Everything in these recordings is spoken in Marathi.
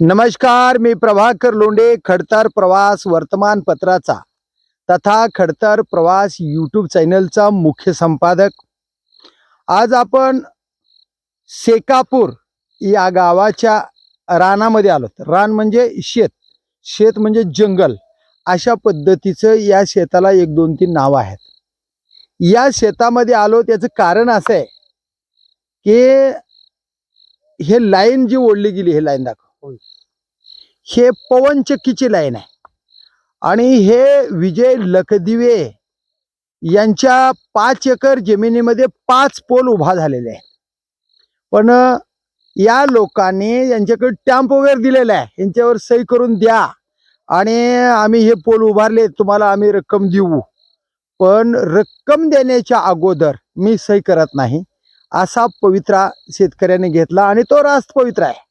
नमस्कार मी प्रभाकर लोंडे खडतर प्रवास वर्तमानपत्राचा तथा खडतर प्रवास यूट्यूब चॅनलचा मुख्य संपादक. आज आपण शेकापूर या गावाच्या रानामध्ये आलो रान म्हणजे शेत. शेत म्हणजे जंगल. अशा पद्धतीचं या शेताला एक दोन तीन नावं आहेत. या शेतामध्ये आलो त्याचं कारण असं आहे की हे लाईन जी ओढली गेली हे लाईन दाखव. हे पवनचक्कीची लाईन आहे. आणि हे विजय लखदिवे यांच्या पाच एकर जमिनीमध्ये पाच पोल उभा झालेले आहेत. पण या लोकांनी यांच्याकडे टॅम्प वगैरे दिलेला आहे. यांच्यावर सही करून द्या. आणि आम्ही हे पोल उभारले तुम्हाला आम्ही रक्कम देऊ. पण रक्कम देण्याच्या अगोदर मी सही करत नाही असा पवित्रा शेतकऱ्याने घेतला. आणि तो रास्त पवित्र आहे.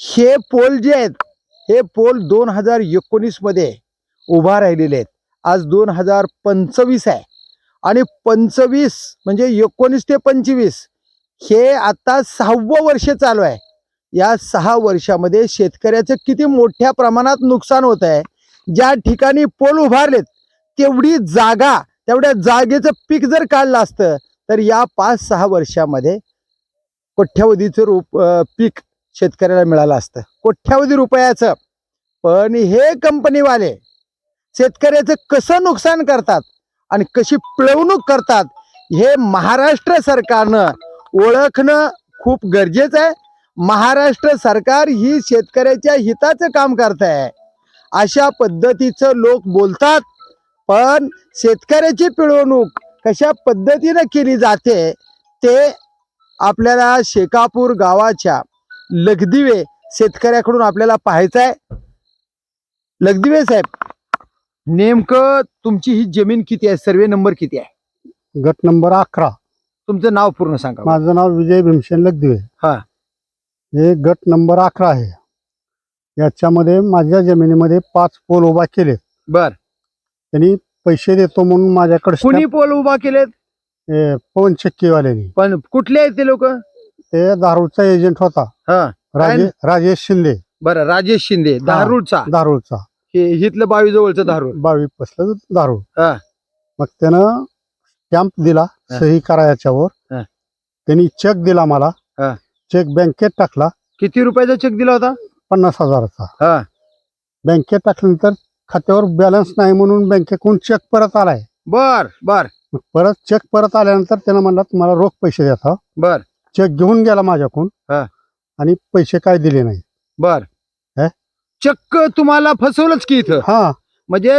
हे पोल जे आहेत हे पोल दोन हजार एकोणीसमध्ये उभा राहिलेले आहेत. आज दोन हजार पंचवीस आहे. आणि पंचवीस म्हणजे एकोणीस ते पंचवीस हे आता सहावं वर्ष चालू आहे. या सहा वर्षामध्ये शेतकऱ्याचं किती मोठ्या प्रमाणात नुकसान होत आहे. ज्या ठिकाणी पोल उभारलेत तेवढी जागा तेवढ्या जागेचं पीक जर काढलं असतं तर या पाच सहा वर्षामध्ये कोठ्यावधीचं रूप पीक शेतकऱ्याला मिळालं असतं. कोट्यावधी रुपयाचं. पण हे कंपनीवाले शेतकऱ्याचं कसं नुकसान करतात आणि कशी पिळवणूक करतात हे महाराष्ट्र सरकारनं ओळखणं खूप गरजेचं आहे. महाराष्ट्र सरकार ही शेतकऱ्याच्या हिताचं काम करत आहे अशा पद्धतीचं लोक बोलतात पण शेतकऱ्याची पिळवणूक कशा पद्धतीनं केली जाते ते आपल्याला शेकापूर गावाच्या लगदिवे शेतकऱ्याकडून आपल्याला पाहायचं आहे. लगदिवे साहेब नेमकं तुमची ही जमीन किती आहे? सर्वे नंबर किती आहे? गट नंबर अकरा. तुमचं नाव पूर्ण सांगा माझं नाव विजय भीमसेन लगदिवे. हा. हे गट नंबर अकरा आहे. याच्यामध्ये माझ्या जमिनीमध्ये पाच पोल उभा केले बर. त्यांनी पैसे देतो म्हणून माझ्याकडे कुणी पोल उभा केलेत? पवन चक्कीवाल्यांनी पण कुठले आहेत ते लोक? ते दारूचा एजंट होता. हा. राजे राजेश शिंदे. बरं राजेश शिंदे धारूरचा दारूचा हे हिथलं बावी जवळचं धारूर बावीस पसलं दारू हा. मग त्यानं स्टॅम्प दिला हा. सही करा याच्यावर. हा. त्यांनी चेक दिला मला. हा. चेक बँकेत टाकला. किती रुपयाचा चेक दिला होता? पन्नास हजाराचा. हा. बँकेत टाकल्यानंतर खात्यावर बॅलन्स नाही म्हणून बँकेकडून चेक परत आलाय. बर बर. मग परत चेक परत आल्यानंतर त्यानं म्हणला तुम्हाला रोख पैसे देता. बर. चेक घेऊन गेला माझ्याकडून. हा. आणि पैसे काय दिले नाही. बर. हे? चक्क तुम्हाला फसवलंच की इथं. हा. म्हणजे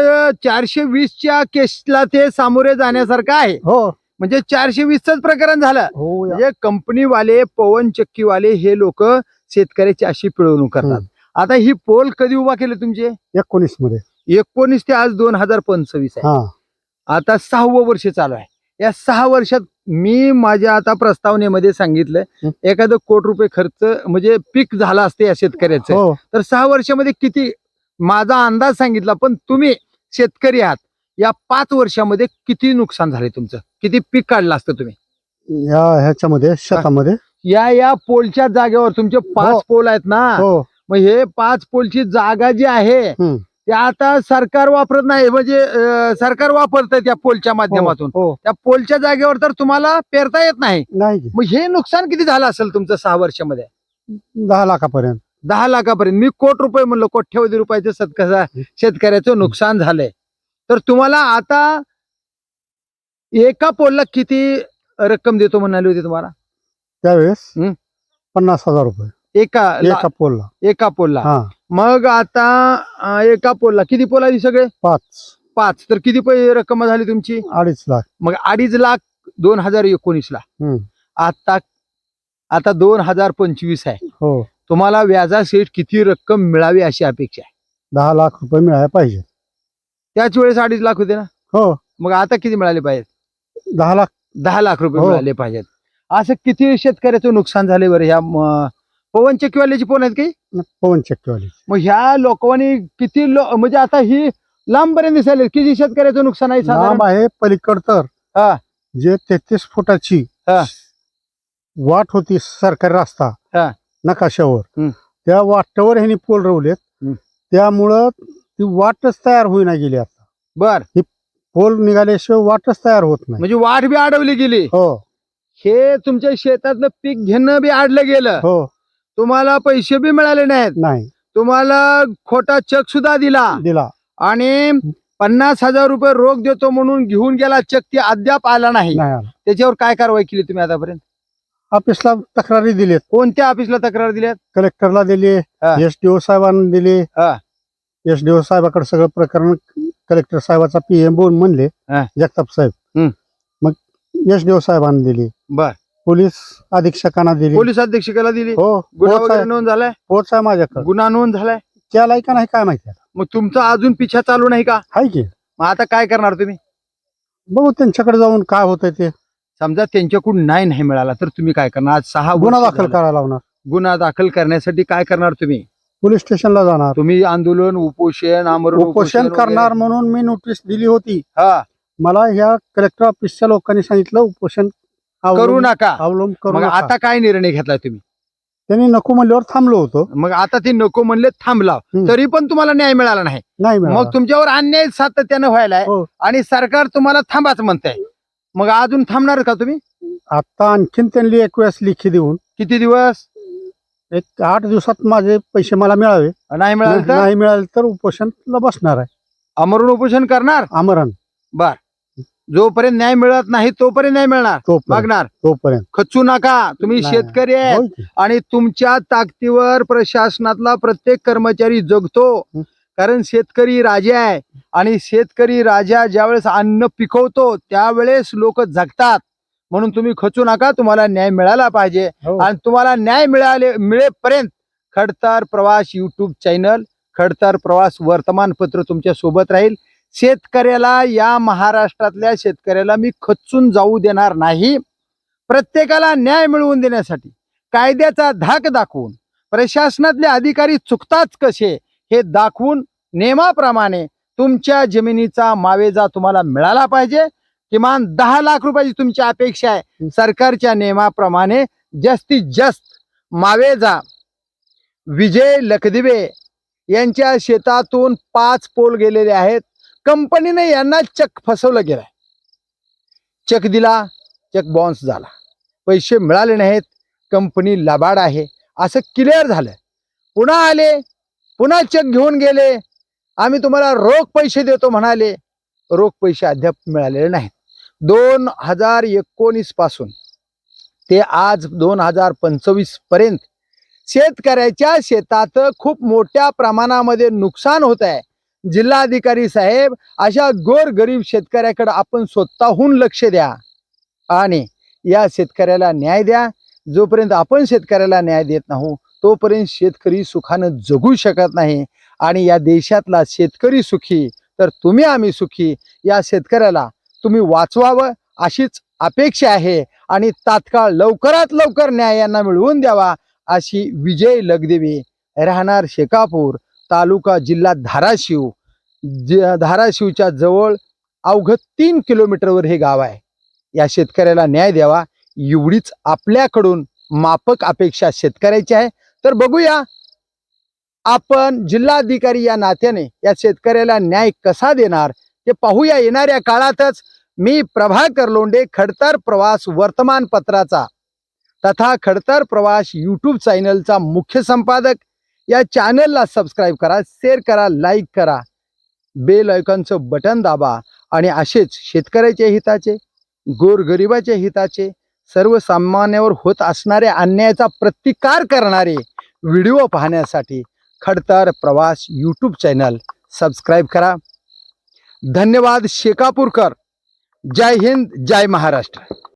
चारशे वीसच्या केसला ते सामोरे जाण्यासारखं आहे. हो. म्हणजे चारशे वीसच प्रकरण झालं. हो या- म्हणजे कंपनीवाले पवन चक्कीवाले हे लोक शेतकऱ्याची अशी पिळवणूक करतात. आता ही पोल कधी उभा केले तुमचे? एकोणीसमध्ये एकोणीस ते आज दोन हजार पंचवीस आहे. हा. आता सहावं वर्ष चालू आहे. या सहा वर्षात मी माझ्या आता प्रस्तावनेमध्ये सांगितलं. एखादं कोट रुपये खर्च म्हणजे पीक झालं असते या शेतकऱ्याचं. हो. तर सहा वर्षामध्ये किती? माझा अंदाज सांगितला पण तुम्ही शेतकरी आहात. या पाच वर्षामध्ये किती नुकसान झाले तुमचं? किती पीक काढलं असतं तुम्ही? या ह्याच्यामध्ये शेतामध्ये. या या पोलच्या जागेवर तुमचे पाच हो. पोल आहेत ना? हो. मग हे पाच पोलची जागा जी आहे. ते आता सरकार वापरत नाही म्हणजे अं, सरकार वापरत त्या पोलच्या माध्यमातून. हो. त्या पोलच्या जागेवर तर तुम्हाला पेरता येत नाही. नाही की. मग हे नुकसान किती झालं असेल तुमचं सहा वर्षामध्ये? दहा लाखापर्यंत. दहा लाखापर्यंत. मी कोट रुपये म्हणलो कोट्यवधी रुपयाचं सत्कसा शेतकऱ्याचं नुकसान झालंय. तर तुम्हाला आता एका पोलला किती रक्कम देतो म्हणाली होती तुम्हाला? त्यावेळेस हं. पन्नास हजार रुपये. एका एका पोलला. एका पोलला. हा. मग आता अं, एका पोलला. किती पोल आली सगळे? पाच. पाच. तर किती पै रक्कम झाली तुमची? अडीच लाख. मग अडीच लाख दोन हजार एकोणीस ला. आता आता दोन हजार पंचवीस आहे. हो. तुम्हाला व्याजासहित किती रक्कम मिळावी अशी अपेक्षा आहे? दहा लाख रुपये मिळायला पाहिजे. त्याच वेळेस अडीच लाख होते ना? हो. मग आता किती मिळाले पाहिजेत? दहा लाख. दहा लाख रुपये हो. मिळाले पाहिजेत. असं किती शेतकऱ्याचं नुकसान झाले बरं ह्या म, पवन चक्कीवाल्याची फोन आहेत काही? पवन चक्कीवाली. मग ह्या लोकांनी किती लो म्हणजे आता ही लांबपर्यंत दिसायला किती शेतकऱ्याचं नुकसान आहे साधारण लांब आहे पलीकड तर. हा. जे तेहतीस फुटाची हा. वाट होती सरकारी रस्ता हा. नकाशावर. त्या वाटावर ह्यांनी पोल रवलेत. त्यामुळं ती वाटच तयार होईना गेली आता. बर. पोल निघाल्याशिवाय वाटच तयार होत नाही. म्हणजे वाट बी अडवली गेली. हो. हे तुमच्या शेतातलं पीक घेणं बी अडलं गेलं. हो. तुम्हाला पैसे बी मिळाले नाहीत. नाही. तुम्हाला खोटा चक सुद्धा दिला. दिला. आणि पन्नास हजार रुपये रोख देतो म्हणून घेऊन गेला चक ती अद्याप आला नाही. नाही आला. त्याच्यावर काय कारवाई केली तुम्ही आतापर्यंत? ऑफिसला तक्रारी दिलीत. कोणत्या ऑफिसला तक्रार दिल्यात? कलेक्टरला दिली हा. एसडीओ साहेबांना दिली. हा. एसडीओ साहेबाकडे सगळं प्रकरण कलेक्टर साहेबाचा पीएम बोलून म्हणले हा. जगताप साहेब. हम्म. मग एसडीओ साहेबांना दिली. बर. पोलीस अधीक्षकांना दिली. पोलीस अधीक्षकाला दिली. हो गुन्हा वगैरे नोंद झालाय? आहे माझ्याकडे. गुन्हा नोंद झालाय? त्याला का नाही काय माहिती आता. मग तुमचा अजून पिछा चालू नाही का? आहे की. मग आता काय करणार तुम्ही? बघू त्यांच्याकडे जाऊन काय होतंय ते. समजा त्यांच्याकडून नाही नाही मिळाला तर तुम्ही काय करणार? आज सहा गुन्हा वर्ष दाखल झालं. करायला लावणार. गुन्हा दाखल करण्यासाठी काय करणार तुम्ही? पोलीस स्टेशनला जाणार. तुम्ही आंदोलन उपोषण आमरण उपोषण वगैरे- करणार म्हणून मी नोटीस दिली होती. हा. मला ह्या कलेक्टर ऑफिसच्या लोकांनी सांगितलं उपोषण करू नका. अवलंब करू मग नका. आता काय निर्णय घेतलाय तुम्ही? त्यांनी नको म्हणल्यावर थांबलो होतो. मग आता ते नको म्हणले थांबला. हम्म. तरी पण तुम्हाला न्याय मिळाला नाही. नाही मिळाला. मग तुमच्यावर अन्याय सातत्यानं व्हायलाय हो. आणि सरकार तुम्हाला थांबाच म्हणताय. मग अजून थांबणार का तुम्ही? आता आणखीन त्यांनी एक वेळेस लिखी देऊन किती दिवस? एक आठ दिवसात माझे पैसे मला मिळावे. नाही मिळालं तर? नाही मिळाले तर उपोषणला बसणार आहे. अमरण उपोषण करणार? आमरण बर. जोपर्यंत न्याय मिळत नाही तोपर्यंत नाही मिळणार. तोपर्यंत मागणार. तोपर्यंत. खचू नका. तुम्ही नाही. शेतकरी आहे होय की? आणि तुमच्या ताकदीवर प्रशासनातला प्रत्येक कर्मचारी जगतो. हं. कारण शेतकरी राजा आहे. आणि शेतकरी राजा ज्यावेळेस अन्न पिकवतो त्यावेळेस लोक जगतात. म्हणून तुम्ही खचू नका. तुम्हाला न्याय मिळाला पाहिजे. हो. आणि तुम्हाला न्याय मिळाले मिळेपर्यंत खडतर प्रवास युट्यूब चॅनल खडतर प्रवास वर्तमानपत्र तुमच्यासोबत राहील. शेतकऱ्याला या महाराष्ट्रातल्या शेतकऱ्याला मी खचून जाऊ देणार नाही. प्रत्येकाला न्याय मिळवून देण्यासाठी कायद्याचा धाक दाखवून प्रशासनातले अधिकारी चुकताच कसे हे दाखवून नियमाप्रमाणे तुमच्या जमिनीचा मावेजा तुम्हाला मिळाला पाहिजे. किमान दहा लाख रुपयाची तुमची अपेक्षा आहे. सरकारच्या नियमाप्रमाणे जास्तीत जास्त मावेजा विजय लखदिवे यांच्या शेतातून पाच पोल गेलेले आहेत. कंपनीने यांना चक फसवलं गेलाय. चक दिला चक बॉन्स झाला. पैसे मिळाले नाहीत कंपनी लबाड आहे. असं क्लिअर झालं पुन्हा आले पुन्हा चेक घेऊन गेले. आम्ही तुम्हाला रोख पैसे देतो म्हणाले. रोख पैसे अद्याप मिळालेले नाहीत. दोन हजार एकोणीसपासून ते आज दोन हजार पंचवीसपर्यंत शेतकऱ्याच्या शेतात खूप मोठ्या प्रमाणामध्ये नुकसान होत आहे. जिल्हाधिकारी साहेब अशा गोर गरीब शेतकऱ्याकडे आपण स्वतःहून लक्ष द्या आणि या शेतकऱ्याला न्याय द्या. जोपर्यंत आपण शेतकऱ्याला न्याय देत नाहू तोपर्यंत शेतकरी सुखानं जगू शकत नाही. आणि या देशातला शेतकरी सुखी तर तुम्ही आम्ही सुखी. या शेतकऱ्याला तुम्ही वाचवावं अशीच अपेक्षा आहे. आणि तात्काळ लवकरात लवकर न्याय यांना मिळवून द्यावा अशी विजय लगदेवी राहणार शेकापूर. तालुका जिल्हा धाराशिव ज- धाराशिवच्या जवळ अवघं तीन किलोमीटरवर हे गाव आहे. या शेतकऱ्याला न्याय द्यावा. एवढीच आपल्याकडून मापक अपेक्षा शेतकऱ्याची आहे. तर बघूया आपण जिल्हाधिकारी या नात्याने या शेतकऱ्याला न्याय कसा देणार ते पाहूया येणाऱ्या काळातच. मी प्रभाकर लोंडे खडतर प्रवास वर्तमानपत्राचा तथा खडतर प्रवास यूट्यूब चॅनलचा मुख्य संपादक या चॅनलला सबस्क्राईब करा शेअर करा लाईक करा. बेल आयकॉनचं बटन दाबा आणि असेच शेतकऱ्याच्या हिताचे गोरगरिबाच्या हिताचे सर्वसामान्यावर होत असणाऱ्या अन्यायाचा प्रतिकार करणारे व्हिडिओ पाहण्यासाठी खडतर प्रवास यूट्यूब चॅनल सबस्क्राईब करा. धन्यवाद शेकापूरकर. जय हिंद जय महाराष्ट्र.